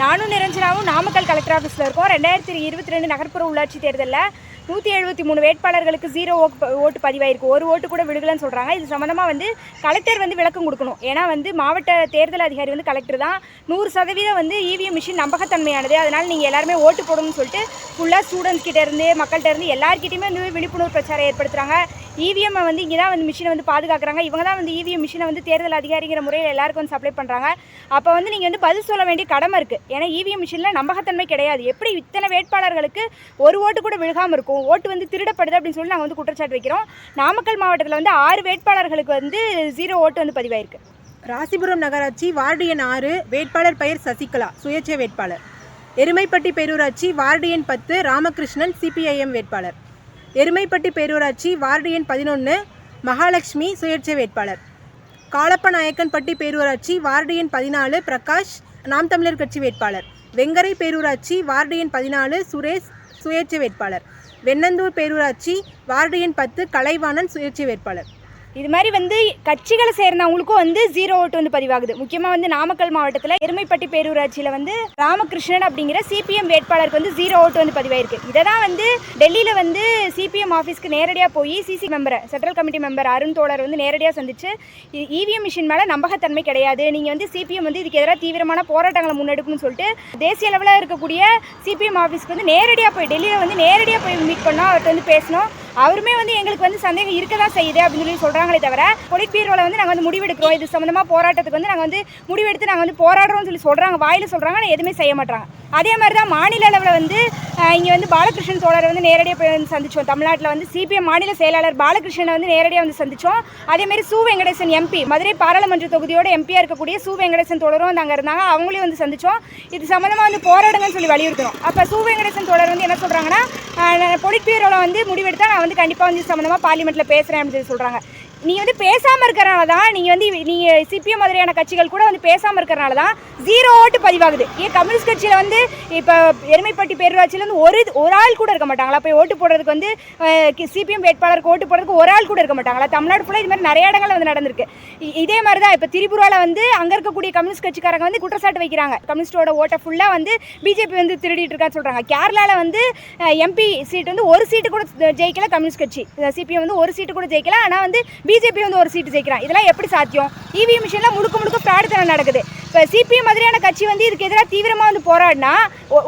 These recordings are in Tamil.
நானும் நிரஞ்சனாவும் நாமக்கல் கலெக்டர் ஆஃபீஸில் இருக்கோம். ரெண்டாயிரத்தி இருபத்தி ரெண்டு நகர்ப்புற உள்ளாட்சி தேர்தலில் நூற்றி எழுபத்தி மூணு வேட்பாளர்களுக்கு ஜீரோ ஓட்டு ஓட்டு பதிவாயிருக்கு. ஒரு ஓட்டு கூட விழுகலன்னு சொல்கிறாங்க இது சம்மந்தமாக வந்து கலெக்டர் வந்து விளக்கம் கொடுக்கணும். ஏன்னா வந்து மாவட்ட தேர்தல் அதிகாரி வந்து கலெக்டர் தான். நூறு சதவீதம் வந்து இவிஎம் மிஷின் நம்பகத்தன்மையானது. அதனால் நீங்கள் எல்லாருமே ஓட்டு போடணும்னு சொல்லிட்டு ஃபுல்லாக ஸ்டூடெண்ட்ஸ் கிட்டேருந்து மக்கள்கிட்ட இருந்து வந்து விழிப்புணர்வு பிரச்சாரம் ஏற்படுத்துகிறாங்க இவிஎம்மை வந்து இங்கே தான் வந்து மிஷினை வந்து பாதுகாக்கிறாங்க. இவங்க தான் வந்து இவிஎம் மிஷினை வந்து தேர்தல் அதிகாரிங்கிற முறையில் எல்லாருக்கும் வந்து சப்ளை பண்ணுறாங்க அப்போ வந்து நீங்கள் வந்து பதில் சொல்ல வேண்டிய கடமை இருக்குது ஏன்னா இவிஎம் மிஷினில் நம்பகத்தன்மை கிடையாது. எப்படி இத்தனை வேட்பாளர்களுக்கு ஒரு ஓட்டு கூட விழுகாமல் இருக்கும்? ஓட்டு வந்து திருடப்படுது அப்படின்னு சொல்லி நாங்கள் வந்து குற்றச்சாட்டு வைக்கிறோம். நாமக்கல் மாவட்டத்தில் வந்து ஆறு வேட்பாளர்களுக்கு வந்து ஜீரோ ஓட்டு வந்து பதிவாயிருக்கு. ராசிபுரம் நகராட்சி வார்டு எண் ஆறு வேட்பாளர் பெயர் சசிகலா சுயேட்சை வேட்பாளர். எருமைப்பட்டி பேரூராட்சி வார்டு எண் பத்து ராமகிருஷ்ணன் சிபிஐஎம் வேட்பாளர். எருமைப்பட்டி பேரூராட்சி வார்டு எண் பதினொன்று மகாலட்சுமி சுயேட்சை வேட்பாளர். காலப்பநாயக்கன்பட்டி பேரூராட்சி வார்டு எண் பதினாலு பிரகாஷ் நாம் தமிழர் கட்சி வேட்பாளர். வெங்கரை பேரூராட்சி வார்டு எண் பதினாலு சுரேஷ் சுயேட்சை வேட்பாளர். வெண்ணந்தூர் பேரூராட்சி வார்டு எண் பத்து கலைவாணன் சுயேட்சை வேட்பாளர். இது மாதிரி வந்து கட்சிகளை சேர்ந்தவங்களுக்கும் வந்து ஜீரோ ஓட்டு வந்து பதிவாகுது. முக்கியமாக வந்து நாமக்கல் மாவட்டத்தில் எருமைப்பட்டி பேரூராட்சியில் வந்து ராமகிருஷ்ணன் அப்படிங்கிற சிபிஎம் வேட்பாளருக்கு வந்து ஜீரோ ஓட்டு வந்து பதிவாயிருக்கு. இதை தான் வந்து டெல்லியில் வந்து சிபிஎம் ஆஃபீஸ்க்கு நேரடியாக போய் சிசி மெம்பரை சென்ட்ரல் கமிட்டி மெம்பர் அருண் தோழர் வந்து நேரடியாக சந்திச்சு இவிஎம் மிஷின் மேலே நம்பகத்தன்மை கிடையாது நீங்கள் வந்து சிபிஎம் வந்து இதுக்கு எதிராக தீவிரமான போராட்டங்களை முன்னெடுக்கணும்னு சொல்லிட்டு தேசிய அளவில் இருக்கக்கூடிய சிபிஎம் ஆஃபீஸ்க்கு வந்து நேரடியாக போய் டெல்லியில் வந்து நேரடியாக போய் மீட் பண்ணோம் அவர்கிட்ட வந்து பேசணும். அவருமே வந்து எங்களுக்கு வந்து சந்தேகம் இருக்க தான் செய்யுது அப்படின்னு சொல்லி சொல்கிறாங்களே தவிர பொலிட் பீரோவில் வந்து நாங்கள் வந்து முடிவெடுக்கிறோம். இது சம்மந்தமாக போராட்டத்துக்கு வந்து நாங்கள் வந்து முடிவெடுத்து நாங்கள் வந்து போராடுறோம்னு சொல்லி சொல்கிறாங்க வாயில் சொல்கிறாங்க ஆனால் எதுவுமே செய்ய மாட்டாங்க அதே மாதிரி தான் மாநில அளவில் வந்து இங்கே வந்து பாலகிருஷ்ணன் தோழரை வந்து நேரடியாக போய் வந்து சந்திச்சோம். தமிழ்நாட்டில் வந்து சிபிஎம் மாநில செயலாளர் பாலகிருஷ்ணனை வந்து நேரடியாக வந்து சந்திச்சோம். அதேமாரி சு வெங்கடேசன் எம்பி மதுரை பாராளுமன்ற தொகுதியோட எம்பியாக இருக்கக்கூடிய சு வெங்கடேசன் தோழரும் வந்து அங்கே இருந்தாங்க. அவங்களையும் வந்து சந்திச்சோம். இது சம்மந்தமாக வந்து போராடுங்கன்னு சொல்லி வலியுறுத்துறோம். அப்போ சு வெங்கடேசன் தோழர் வந்து என்ன சொல்கிறாங்கன்னா பொலிட் பியூரோவில் வந்து முடிவெடுத்தால் நான் வந்து கண்டிப்பாக வந்து சம்மந்தமாக பார்லிமெண்ட்டில் பேசுகிறேன் அப்படின்னு சொல்லி சொல்கிறாங்க நீங்கள் வந்து பேசாமல் இருக்கிறனால தான் நீங்கள் வந்து நீங்கள் சிபிஎம் மாதிரியான கட்சிகள் கூட வந்து பேசாமல் இருக்கிறனால தான் ஜீரோ ஓட்டு பதிவாகுது. ஏன் கம்யூனிஸ்ட் கட்சியில் வந்து இப்போ எருமைப்பட்டி பேரூராட்சியில் வந்து ஒரு ஒரு ஆள் கூட இருக்க மாட்டாங்களா? போய் ஓட்டு போடுறதுக்கு வந்து சிபிஎம் வேட்பாளருக்கு ஓட்டு போடுறதுக்கு ஒரு ஆள் கூட இருக்க மாட்டாங்களா? தமிழ்நாடு ஃபுல்லாக இது மாதிரி நிறைய இடங்கள்ல வந்து நடந்திருக்கு. இதே மாதிரி தான் இப்போ திரிபுராவில் வந்து அங்கே இருக்கக்கூடிய கம்யூனிஸ்ட் கட்சிக்காரங்க வந்து குற்றச்சாட்டு வைக்கிறாங்க. கம்யூனிஸ்டோட ஓட்டை ஃபுல்லாக வந்து பிஜேபி வந்து திருடிட்டு இருக்கான்னு சொல்கிறாங்க கேரளாவில் வந்து எம்பி சீட் வந்து ஒரு சீட்டு கூட ஜெயிக்கல கம்யூனிஸ்ட் கட்சி. சிபிஎம் வந்து ஒரு சீட்டு கூட ஜெயிக்கல. ஆனால் வந்து பிஜேபி வந்து ஒரு சீட்டு ஜெயிக்கிறான். இதெல்லாம் எப்படி சாத்தியம்? இவிஎம் மிஷினில் முழுக்க முழுக்க ஃப்ராடுத்தனம் நடக்குது. இப்போ சிபிஎம் மாதிரியான கட்சி வந்து இதுக்கு எதிராக தீவிரமாக வந்து போராடினா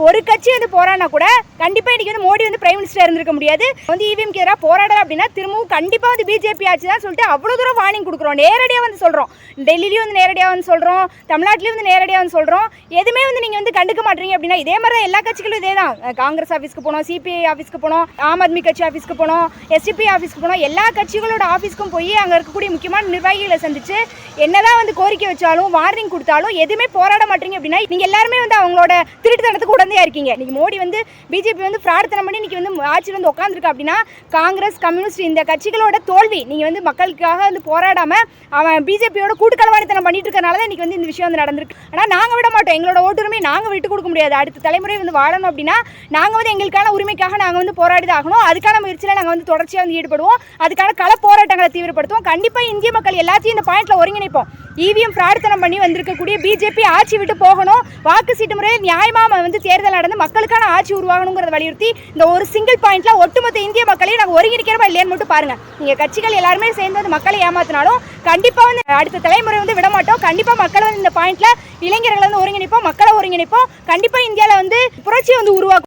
ஒரு கட்சி வந்து போராடினா கூட கண்டிப்பாக இன்றைக்கி வந்து மோடி வந்து பிரைம் மினிஸ்டர் இருந்திருக்க முடியாது. வந்து இவிஎம்க்கு எதிராக போராடல அப்படின்னா திரும்பவும் கண்டிப்பாக வந்து பிஜேபி ஆட்சி தான் சொல்லிட்டு அவ்வளோ தூரம் வார்னிங் கொடுக்குறோம். நேரடியாக வந்து சொல்கிறோம் டெல்லிலையும் வந்து நேரடியாக வந்து சொல்கிறோம் தமிழ்நாட்டிலையும் வந்து நேரடியாக வந்து சொல்கிறோம் எதுவுமே வந்து நீங்கள் வந்து கண்டுக்க மாட்டீங்க அப்படின்னா இதே மாதிரி தான் எல்லா கட்சிகளும் இதே தான். காங்கிரஸ் ஆஃபீஸ்க்கு போனோம் சிபிஐ ஆஃபீஸ்க்கு போனோம் ஆம் ஆத்மி கட்சி ஆஃபீஸ்க்கு போனோம் எஸ்டிபி ஆஃபீஸ்க்கு போனோம். எல்லா கட்சிகளோட ஆஃபீஸ்க்கும் போய் அங்கே இருக்கக்கூடிய முக்கியமான நிர்வாகிகளை சந்திச்சு என்னதான் வந்து கோரிக்கை வச்சாலும் வார்னிங் கொடுத்தாலும் எதுவுமே போராட மாட்டீங்க அப்படின்னா நீங்க எல்லாருமே வந்து அவங்களோட திருட்டுத்தனத்துக்கு உடந்தையா இருக்கீங்க. இன்னைக்கு மோடி வந்து பிஜேபி வந்து பிரார்த்தனை பண்ணி இன்னைக்கு வந்து ஆட்சியில் வந்து உட்காந்துருக்கா அப்படின்னா காங்கிரஸ் கம்யூனிஸ்ட் இந்த கட்சிகளோட தோல்வி நீங்க வந்து மக்களுக்காக வந்து போராடாம அவன் பிஜேபியோட கூட்டுக்கலவாணித்தனம் பண்ணிட்டு இருக்கனால தான் இன்னைக்கு வந்து இந்த விஷயம் வந்து நடந்திருக்கு. ஆனால் நாங்க விட மாட்டோம். எங்களோட ஓட்டுரிமை நாங்க விட்டு கொடுக்க முடியாது. அடுத்த தலைமுறை வந்து வாழணும் அப்படின்னா நாங்க வந்து எங்களுக்கான உரிமைக்காக நாங்க வந்து போராடி தான் ஆகணும். அதுக்கான முயற்சியில நாங்க வந்து தொடர்ச்சியாக வந்து ஈடுபடுவோம். அதுக்கான கள போராட்டங்களை தீவிரப்படுத்துவோம். கண்டிப்பா இந்திய மக்கள் எல்லாத்தையும் இந்த பாயிண்ட்ல ஒருங்கிணைப்போம் இவிஎம் பிரார்த்தனம் பண்ணி வந்திருக்கக்கூடிய பிஜேபி ஆட்சி விட்டு போகணும். வாக்கு சீட்டு முறையில் நியாயமாக வந்து தேர்தல் நடந்து மக்களுக்கான ஆட்சி உருவாகணுங்கிறத வலியுறுத்தி இந்த ஒரு சிங்கிள் பாயிண்ட்ல ஒட்டுமொத்த இந்திய மக்களையும் நாங்கள் ஒருங்கிணைக்கிறோமா இல்லையான்னு மட்டும் பாருங்க. நீங்க கட்சிகள் எல்லாருமே சேர்ந்து வந்து மக்களை ஏமாத்தினாலும் கண்டிப்பா வந்து அடுத்த தலைமுறை வந்து விட மாட்டோம். கண்டிப்பா மக்களை வந்து இந்த பாயிண்ட்ல இளைஞர்களை வந்து ஒருங்கிணைப்போம் மக்களை ஒருங்கிணைப்போம். கண்டிப்பா இந்தியாவில் வந்து புரட்சி வந்து உருவாக்கும்.